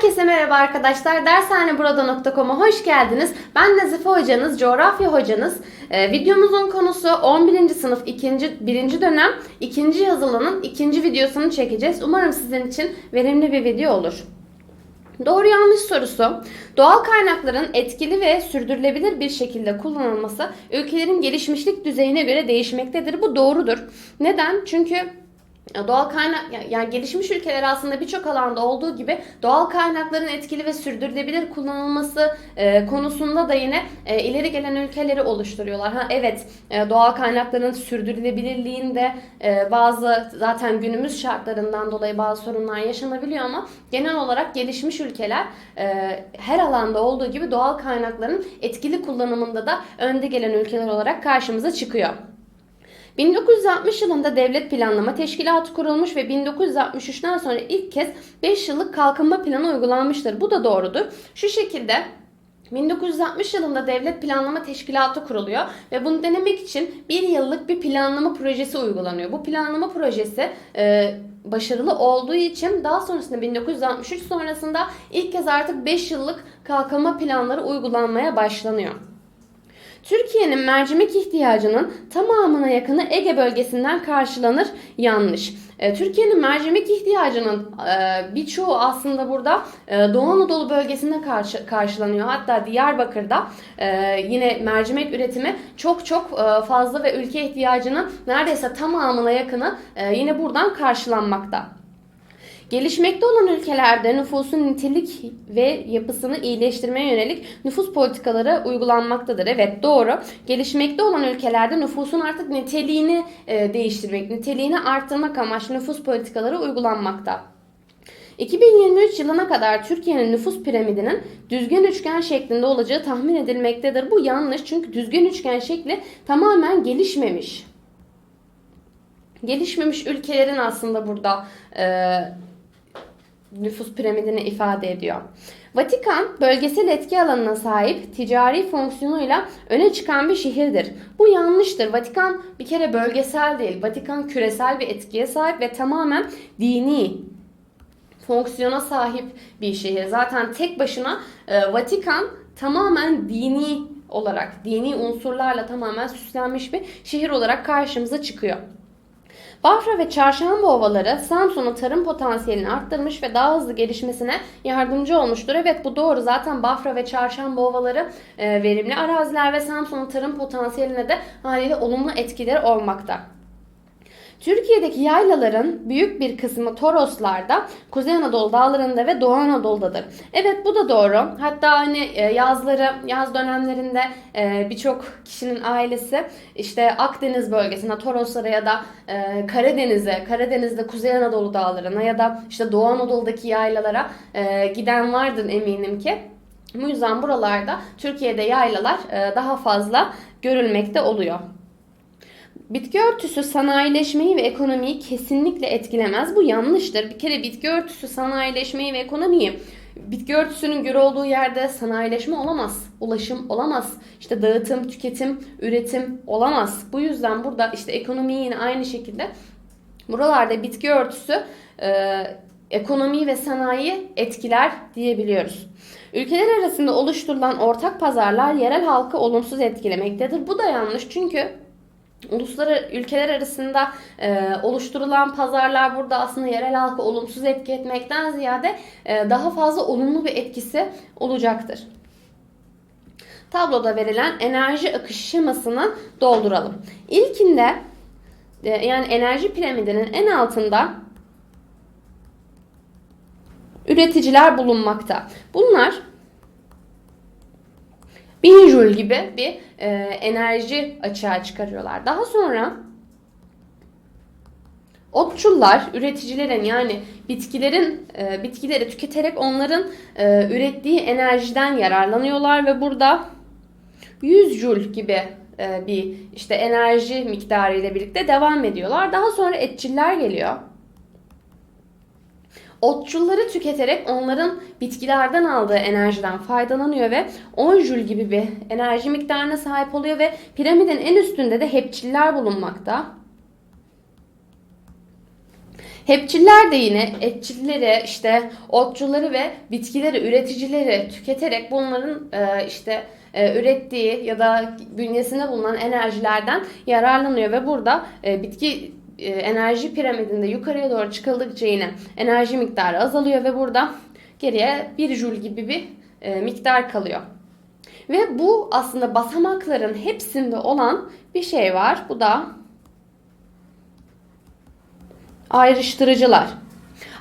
Herkese merhaba arkadaşlar. Dershaneburada.com'a hoş geldiniz. Ben Nazife hocanız, coğrafya hocanız. Ee, videomuzun konusu 11. sınıf 2. 1. dönem 2. yazılının 2. videosunu çekeceğiz. Umarım sizin için verimli bir video olur. Doğru yanlış sorusu. Doğal kaynakların etkili ve sürdürülebilir bir şekilde kullanılması ülkelerin gelişmişlik düzeyine göre değişmektedir. Bu doğrudur. Neden? Çünkü Doğal kaynak yani gelişmiş ülkeler aslında birçok alanda olduğu gibi doğal kaynakların etkili ve sürdürülebilir kullanılması e, konusunda da yine e, ileri gelen ülkeleri oluşturuyorlar. Ha evet e, doğal kaynakların sürdürülebilirliğinde e, bazı zaten günümüz şartlarından dolayı bazı sorunlar yaşanabiliyor ama genel olarak gelişmiş ülkeler e, her alanda olduğu gibi doğal kaynakların etkili kullanımında da önde gelen ülkeler olarak karşımıza çıkıyor. 1960 yılında Devlet Planlama Teşkilatı kurulmuş ve 1963'ten sonra ilk kez 5 yıllık kalkınma planı uygulanmıştır. Bu da doğrudur. Şu şekilde 1960 yılında Devlet Planlama Teşkilatı kuruluyor ve bunu denemek için bir yıllık bir planlama projesi uygulanıyor. Bu planlama projesi e, başarılı olduğu için daha sonrasında 1963 sonrasında ilk kez artık 5 yıllık kalkınma planları uygulanmaya başlanıyor. Türkiye'nin mercimek ihtiyacının tamamına yakını Ege bölgesinden karşılanır. Yanlış. E, Türkiye'nin mercimek ihtiyacının e, birçoğu aslında burada e, Doğu Anadolu bölgesinde karşı, karşılanıyor. Hatta Diyarbakır'da yine mercimek üretimi çok çok fazla ve ülke ihtiyacının neredeyse tamamına yakını yine buradan karşılanmakta. Gelişmekte olan ülkelerde nüfusun nitelik ve yapısını iyileştirmeye yönelik nüfus politikaları uygulanmaktadır. Evet doğru. Gelişmekte olan ülkelerde nüfusun artık niteliğini e, değiştirmek, niteliğini arttırmak amaçlı nüfus politikaları uygulanmakta. 2023 yılına kadar Türkiye'nin nüfus piramidinin düzgün üçgen şeklinde olacağı tahmin edilmektedir. Bu yanlış çünkü düzgün üçgen şekli tamamen gelişmemiş. Gelişmemiş ülkelerin aslında burada e, nüfus piramidini ifade ediyor. Vatikan bölgesel etki alanına sahip ticari fonksiyonuyla öne çıkan bir şehirdir. Bu yanlıştır. Vatikan bir kere bölgesel değil. Vatikan küresel bir etkiye sahip ve tamamen dini fonksiyona sahip bir şehir. Zaten tek başına e, Vatikan tamamen dini olarak, dini unsurlarla tamamen süslenmiş bir şehir olarak karşımıza çıkıyor. Bafra ve Çarşamba ovaları Samsun'un tarım potansiyelini arttırmış ve daha hızlı gelişmesine yardımcı olmuştur. Evet bu doğru. Zaten Bafra ve Çarşamba ovaları e, verimli araziler ve Samsun'un tarım potansiyeline de haliyle olumlu etkileri olmakta. Türkiye'deki yaylaların büyük bir kısmı Toroslarda, Kuzey Anadolu dağlarında ve Doğu Anadolu'dadır. Evet bu da doğru. Hatta hani e, yazları, yaz dönemlerinde e, birçok kişinin ailesi işte Akdeniz bölgesine, Toroslara ya da e, Karadeniz'e, Karadeniz'de Kuzey Anadolu dağlarına ya da işte Doğu Anadolu'daki yaylalara giden vardır eminim ki. Bu yüzden buralarda Türkiye'de yaylalar daha fazla görülmekte oluyor. Bitki örtüsü sanayileşmeyi ve ekonomiyi kesinlikle etkilemez. Bu yanlıştır. Bir kere bitki örtüsü sanayileşmeyi ve ekonomiyi bitki örtüsünün gür olduğu yerde sanayileşme olamaz. Ulaşım olamaz. İşte dağıtım, tüketim, üretim olamaz. Bu yüzden burada işte ekonomiyi yine aynı şekilde buralarda bitki örtüsü e, ekonomiyi ve sanayi etkiler diyebiliyoruz. Ülkeler arasında oluşturulan ortak pazarlar yerel halkı olumsuz etkilemektedir. Bu da yanlış çünkü uluslararası ülkeler arasında e, oluşturulan pazarlar burada aslında yerel halkı olumsuz etki etmekten ziyade e, daha fazla olumlu bir etkisi olacaktır. Tabloda verilen enerji akış şemasını dolduralım. İlkinde e, yani enerji piramidinin en altında üreticiler bulunmakta. Bunlar 1000 Joule gibi bir e, enerji açığa çıkarıyorlar. Daha sonra otçullar üreticilerin yani bitkilerin e, bitkileri tüketerek onların e, ürettiği enerjiden yararlanıyorlar ve burada 100 Joule gibi e, bir işte enerji miktarı ile birlikte devam ediyorlar. Daha sonra etçiller geliyor. Otçulları tüketerek onların bitkilerden aldığı enerjiden faydalanıyor ve 10 jül gibi bir enerji miktarına sahip oluyor ve piramidin en üstünde de hepçiller bulunmakta. Hepçiller de yine etçilleri, işte otçuları ve bitkileri, üreticileri tüketerek bunların e, işte e, ürettiği ya da bünyesinde bulunan enerjilerden yararlanıyor ve burada e, bitki enerji piramidinde yukarıya doğru çıkıldıkça yine enerji miktarı azalıyor ve burada geriye 1 joule gibi bir e, miktar kalıyor. Ve bu aslında basamakların hepsinde olan bir şey var. Bu da ayrıştırıcılar.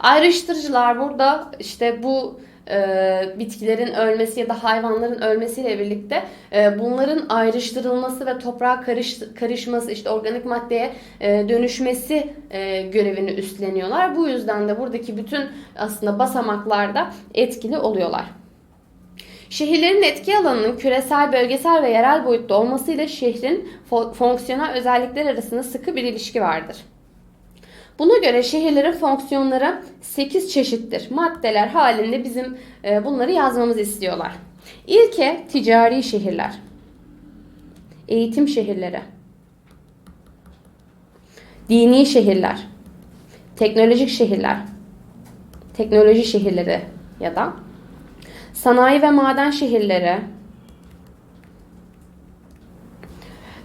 Ayrıştırıcılar burada işte bu e, bitkilerin ölmesi ya da hayvanların ölmesiyle birlikte e, bunların ayrıştırılması ve toprağa karış, karışması işte organik maddeye e, dönüşmesi e, görevini üstleniyorlar. Bu yüzden de buradaki bütün aslında basamaklarda etkili oluyorlar. Şehirlerin etki alanının küresel, bölgesel ve yerel boyutta olmasıyla şehrin fo- fonksiyonel özellikler arasında sıkı bir ilişki vardır. Buna göre şehirlerin fonksiyonları 8 çeşittir. Maddeler halinde bizim e, bunları yazmamızı istiyorlar. İlke ticari şehirler. Eğitim şehirleri. Dini şehirler. Teknolojik şehirler. Teknoloji şehirleri ya da sanayi ve maden şehirleri.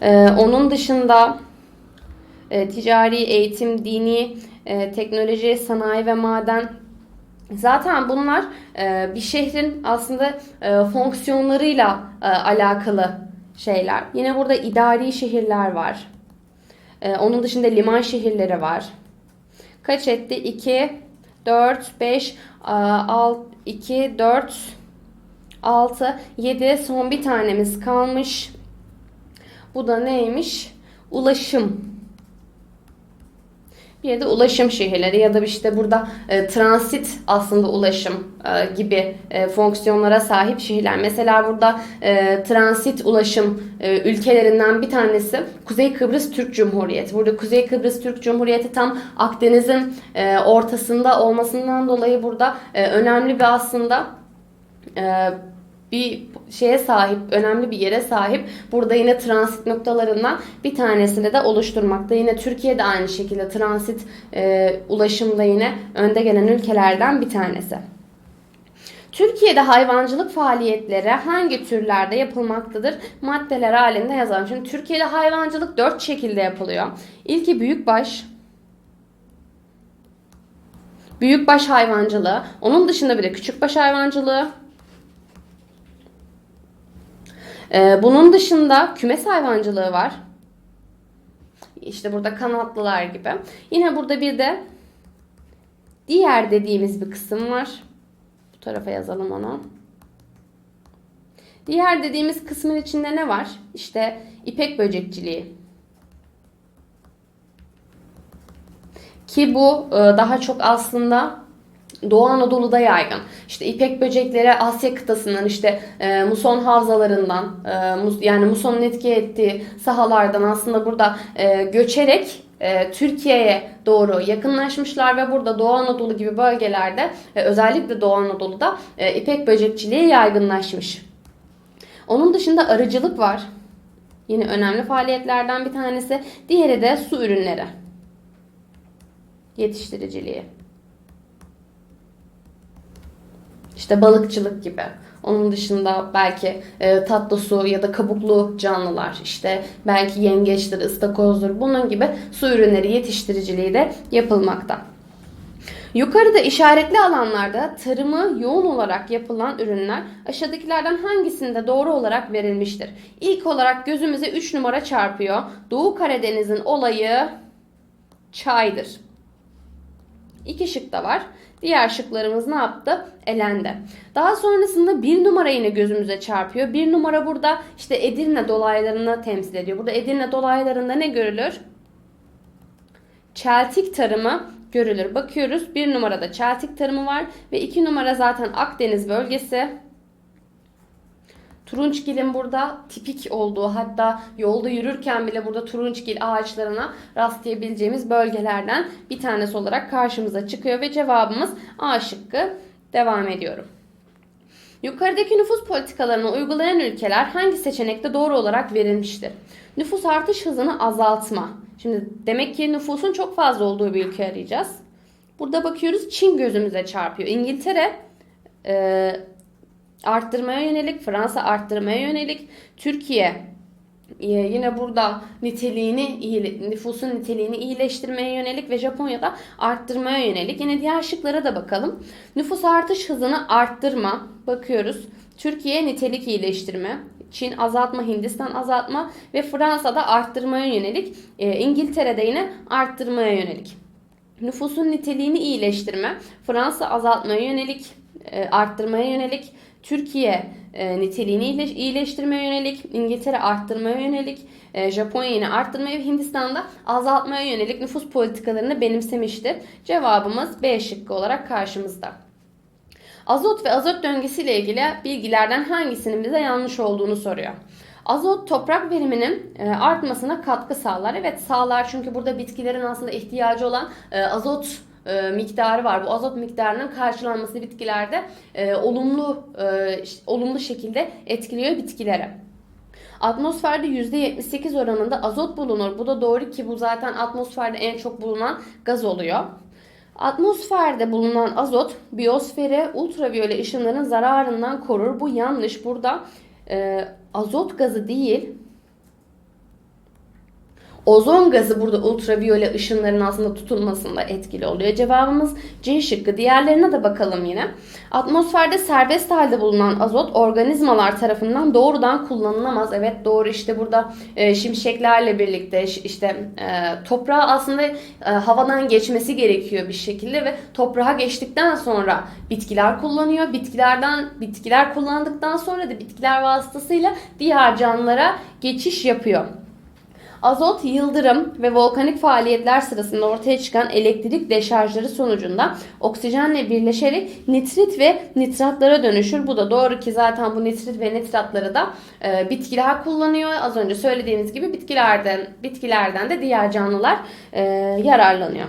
Ee, onun dışında e, ticari, eğitim, dini, e, teknoloji, sanayi ve maden. Zaten bunlar e, bir şehrin aslında e, fonksiyonlarıyla e, alakalı şeyler. Yine burada idari şehirler var. E, onun dışında liman şehirleri var. Kaç etti? 2, 4, 5, 6, 2, 4, 6, 7. Son bir tanemiz kalmış. Bu da neymiş? Ulaşım bir de ulaşım şehirleri ya da işte burada e, transit aslında ulaşım e, gibi e, fonksiyonlara sahip şehirler. Mesela burada e, transit ulaşım e, ülkelerinden bir tanesi Kuzey Kıbrıs Türk Cumhuriyeti. Burada Kuzey Kıbrıs Türk Cumhuriyeti tam Akdeniz'in e, ortasında olmasından dolayı burada e, önemli bir aslında e, bir şeye sahip, önemli bir yere sahip. Burada yine transit noktalarından bir tanesini de oluşturmakta. Yine Türkiye de aynı şekilde transit e, ulaşımda yine önde gelen ülkelerden bir tanesi. Türkiye'de hayvancılık faaliyetleri hangi türlerde yapılmaktadır? Maddeler halinde yazalım. Şimdi Türkiye'de hayvancılık dört şekilde yapılıyor. İlki büyükbaş, büyükbaş hayvancılığı. Onun dışında bir de küçükbaş hayvancılığı, Ee, bunun dışında kümes hayvancılığı var. İşte burada kanatlılar gibi. Yine burada bir de diğer dediğimiz bir kısım var. Bu tarafa yazalım onu. Diğer dediğimiz kısmın içinde ne var? İşte ipek böcekçiliği. Ki bu e, daha çok aslında Doğu Anadolu'da yaygın. İşte ipek böcekleri Asya kıtasından işte e, muson havzalarından e, mus, yani musonun etki ettiği sahalardan aslında burada e, göçerek e, Türkiye'ye doğru yakınlaşmışlar ve burada Doğu Anadolu gibi bölgelerde e, özellikle Doğu Anadolu'da e, ipek böcekçiliği yaygınlaşmış. Onun dışında arıcılık var. Yine önemli faaliyetlerden bir tanesi. Diğeri de su ürünleri yetiştiriciliği. İşte balıkçılık gibi. Onun dışında belki e, tatlı su ya da kabuklu canlılar, işte belki yengeçtir, ıstakozdur, bunun gibi su ürünleri yetiştiriciliği de yapılmakta. Yukarıda işaretli alanlarda tarımı yoğun olarak yapılan ürünler aşağıdakilerden hangisinde doğru olarak verilmiştir? İlk olarak gözümüze 3 numara çarpıyor. Doğu Karadeniz'in olayı çaydır. İki şık da var. Diğer şıklarımız ne yaptı? Elendi. Daha sonrasında bir numara yine gözümüze çarpıyor. Bir numara burada işte Edirne dolaylarını temsil ediyor. Burada Edirne dolaylarında ne görülür? Çeltik tarımı görülür. Bakıyoruz bir numarada çeltik tarımı var ve iki numara zaten Akdeniz bölgesi. Turunçgil'in burada tipik olduğu hatta yolda yürürken bile burada turunçgil ağaçlarına rastlayabileceğimiz bölgelerden bir tanesi olarak karşımıza çıkıyor ve cevabımız A şıkkı. Devam ediyorum. Yukarıdaki nüfus politikalarını uygulayan ülkeler hangi seçenekte doğru olarak verilmiştir? Nüfus artış hızını azaltma. Şimdi demek ki nüfusun çok fazla olduğu bir ülke arayacağız. Burada bakıyoruz Çin gözümüze çarpıyor. İngiltere e, arttırmaya yönelik, Fransa arttırmaya yönelik, Türkiye e, yine burada niteliğini nüfusun niteliğini iyileştirmeye yönelik ve Japonya'da arttırmaya yönelik. Yine diğer şıklara da bakalım. Nüfus artış hızını arttırma bakıyoruz. Türkiye nitelik iyileştirme, Çin azaltma, Hindistan azaltma ve Fransa'da arttırmaya yönelik. E, İngiltere'de yine arttırmaya yönelik. Nüfusun niteliğini iyileştirme, Fransa azaltmaya yönelik, e, arttırmaya yönelik, Türkiye e, niteliğini iyileş- iyileştirmeye yönelik, İngiltere arttırmaya yönelik, e, Japonya yine arttırmaya ve Hindistan'da azaltmaya yönelik nüfus politikalarını benimsemiştir. Cevabımız B şıkkı olarak karşımızda. Azot ve azot döngüsüyle ilgili bilgilerden hangisinin bize yanlış olduğunu soruyor. Azot toprak veriminin e, artmasına katkı sağlar. Evet sağlar çünkü burada bitkilerin aslında ihtiyacı olan e, azot e, miktarı var. Bu azot miktarının karşılanması bitkilerde e, olumlu e, olumlu şekilde etkiliyor bitkilere. Atmosferde %78 oranında azot bulunur. Bu da doğru ki bu zaten atmosferde en çok bulunan gaz oluyor. Atmosferde bulunan azot biyosfere ultraviyole ışınların zararından korur. Bu yanlış. Burada e, azot gazı değil ozon gazı burada ultraviyole ışınların aslında tutulmasında etkili oluyor. Cevabımız C şıkkı. Diğerlerine de bakalım yine. Atmosferde serbest halde bulunan azot organizmalar tarafından doğrudan kullanılamaz. Evet doğru işte burada e, şimşeklerle birlikte işte e, toprağa aslında e, havadan geçmesi gerekiyor bir şekilde ve toprağa geçtikten sonra bitkiler kullanıyor. Bitkilerden bitkiler kullandıktan sonra da bitkiler vasıtasıyla diğer canlılara geçiş yapıyor. Azot, yıldırım ve volkanik faaliyetler sırasında ortaya çıkan elektrik deşarjları sonucunda oksijenle birleşerek nitrit ve nitratlara dönüşür. Bu da doğru ki zaten bu nitrit ve nitratları da e, bitkiler kullanıyor. Az önce söylediğimiz gibi bitkilerden bitkilerden de diğer canlılar e, yararlanıyor.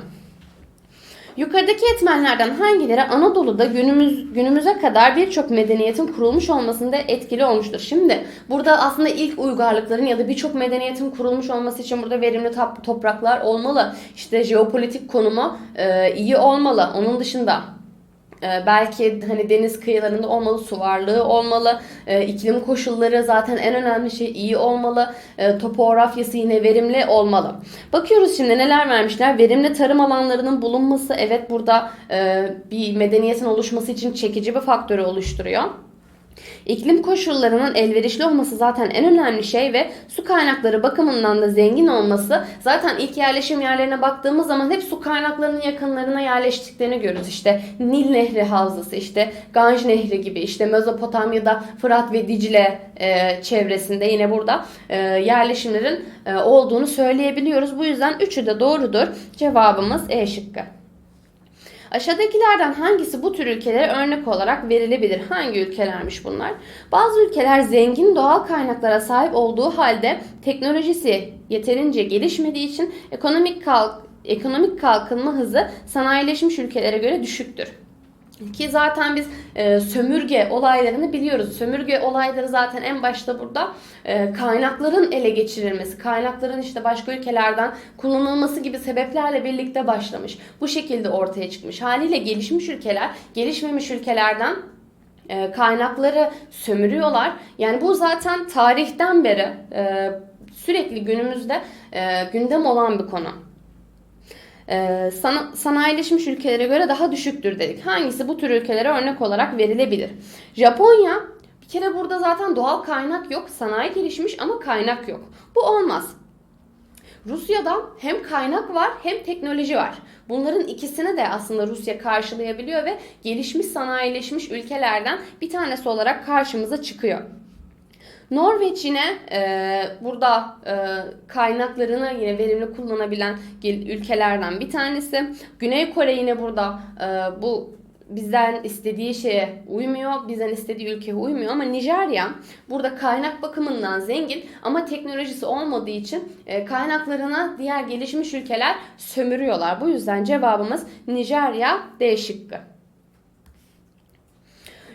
Yukarıdaki etmenlerden hangileri Anadolu'da günümüz günümüze kadar birçok medeniyetin kurulmuş olmasında etkili olmuştur? Şimdi burada aslında ilk uygarlıkların ya da birçok medeniyetin kurulmuş olması için burada verimli topraklar olmalı. İşte jeopolitik konumu e, iyi olmalı. Onun dışında ee, belki hani deniz kıyılarında olmalı, su varlığı olmalı, Ee, iklim koşulları zaten en önemli şey iyi olmalı, Ee, topografyası yine verimli olmalı. Bakıyoruz şimdi neler vermişler. Verimli tarım alanlarının bulunması evet burada e, bir medeniyetin oluşması için çekici bir faktörü oluşturuyor. İklim koşullarının elverişli olması zaten en önemli şey ve su kaynakları bakımından da zengin olması zaten ilk yerleşim yerlerine baktığımız zaman hep su kaynaklarının yakınlarına yerleştiklerini görürüz. İşte Nil Nehri havzası, işte Ganj Nehri gibi, işte Mezopotamya'da Fırat ve Dicle e, çevresinde yine burada e, yerleşimlerin e, olduğunu söyleyebiliyoruz. Bu yüzden üçü de doğrudur. Cevabımız E şıkkı. Aşağıdakilerden hangisi bu tür ülkelere örnek olarak verilebilir? Hangi ülkelermiş bunlar? Bazı ülkeler zengin doğal kaynaklara sahip olduğu halde teknolojisi yeterince gelişmediği için ekonomik kalk ekonomik kalkınma hızı sanayileşmiş ülkelere göre düşüktür. Ki zaten biz e, sömürge olaylarını biliyoruz. Sömürge olayları zaten en başta burada e, kaynakların ele geçirilmesi, kaynakların işte başka ülkelerden kullanılması gibi sebeplerle birlikte başlamış. Bu şekilde ortaya çıkmış. Haliyle gelişmiş ülkeler, gelişmemiş ülkelerden e, kaynakları sömürüyorlar. Yani bu zaten tarihten beri e, sürekli günümüzde e, gündem olan bir konu. Ee, sana, sanayileşmiş ülkelere göre daha düşüktür dedik. Hangisi bu tür ülkelere örnek olarak verilebilir? Japonya bir kere burada zaten doğal kaynak yok. Sanayi gelişmiş ama kaynak yok. Bu olmaz. Rusya'da hem kaynak var hem teknoloji var. Bunların ikisini de aslında Rusya karşılayabiliyor ve gelişmiş sanayileşmiş ülkelerden bir tanesi olarak karşımıza çıkıyor. Norveç yine e, burada e, kaynaklarını yine verimli kullanabilen ülkelerden bir tanesi. Güney Kore yine burada e, bu bizden istediği şeye uymuyor, bizden istediği ülkeye uymuyor ama Nijerya burada kaynak bakımından zengin ama teknolojisi olmadığı için e, kaynaklarına diğer gelişmiş ülkeler sömürüyorlar. Bu yüzden cevabımız Nijerya D şıkkı.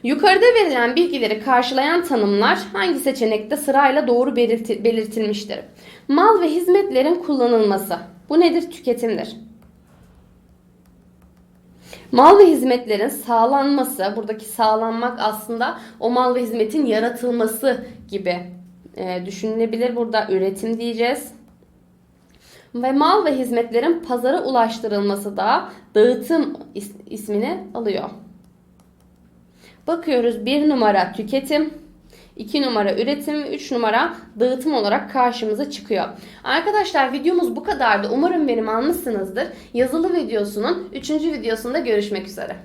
Yukarıda verilen bilgileri karşılayan tanımlar hangi seçenekte sırayla doğru belirti- belirtilmiştir? Mal ve hizmetlerin kullanılması. Bu nedir? Tüketimdir. Mal ve hizmetlerin sağlanması, buradaki sağlanmak aslında o mal ve hizmetin yaratılması gibi e, düşünülebilir. Burada üretim diyeceğiz. Ve mal ve hizmetlerin pazara ulaştırılması da dağıtım is- ismini alıyor. Bakıyoruz bir numara tüketim, 2 numara üretim ve 3 numara dağıtım olarak karşımıza çıkıyor. Arkadaşlar videomuz bu kadardı. Umarım benim almışsınızdır. Yazılı videosunun 3. videosunda görüşmek üzere.